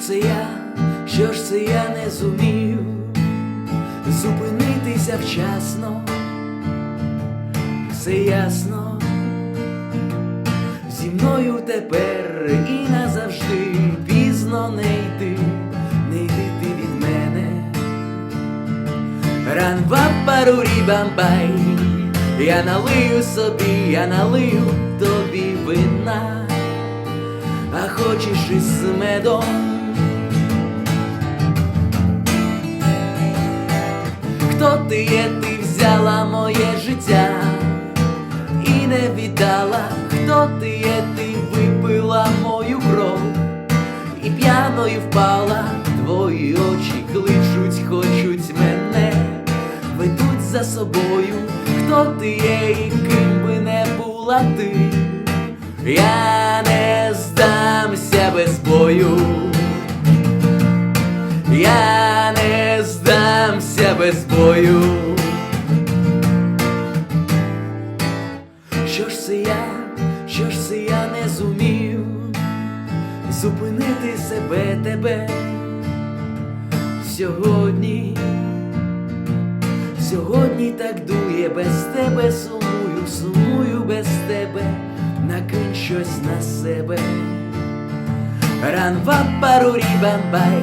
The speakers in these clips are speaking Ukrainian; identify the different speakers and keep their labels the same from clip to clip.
Speaker 1: це я? Що ж це я не зумів зупинитися вчасно, все ясно, зі мною тепер і назавжди пізно не йти, не йти ти від мене. Ранва парурі бамбай, я налию собі, я налию тобі вина, а хочеш із медом. Хто ти є, ти взяла моє життя і не віддала, хто ти є, ти випила мою кров і п'яною впала, твої очі кличуть, хочуть мене, ведуть за собою, хто ти є? І ким би не була ти, я Я не здамся без бою. Що ж це я, що ж це я не зумів зупинити себе тебе сьогодні, сьогодні так дує, без тебе сумую, сумую без тебе, накинь щось на себе. Ранва парурі бамбай,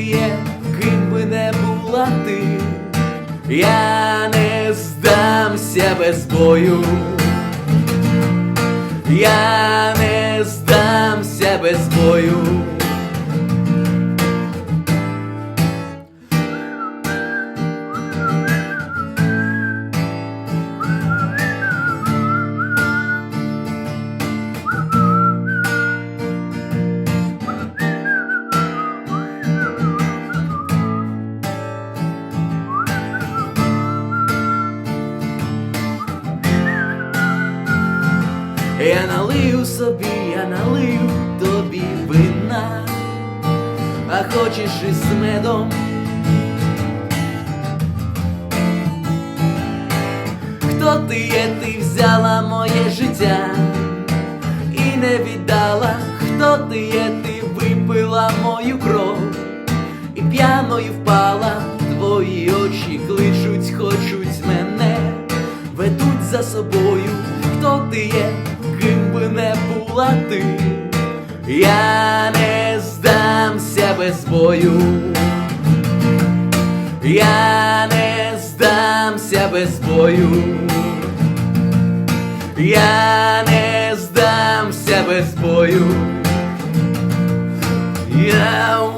Speaker 1: є, ким би не була ти, я не здамся без бою. Я не здамся без бою. Я налию собі, я налию тобі вина, а хочеш із медом. Хто ти є, ти взяла моє життя і не віддала, хто ти є, ти випила мою кров і п'яною впала, твої очі кличуть, хочуть мене, ведуть за собою, хто ти є, би не була ти, я не здамся без бою. Я не здамся без бою. Я не здамся без бою. Я.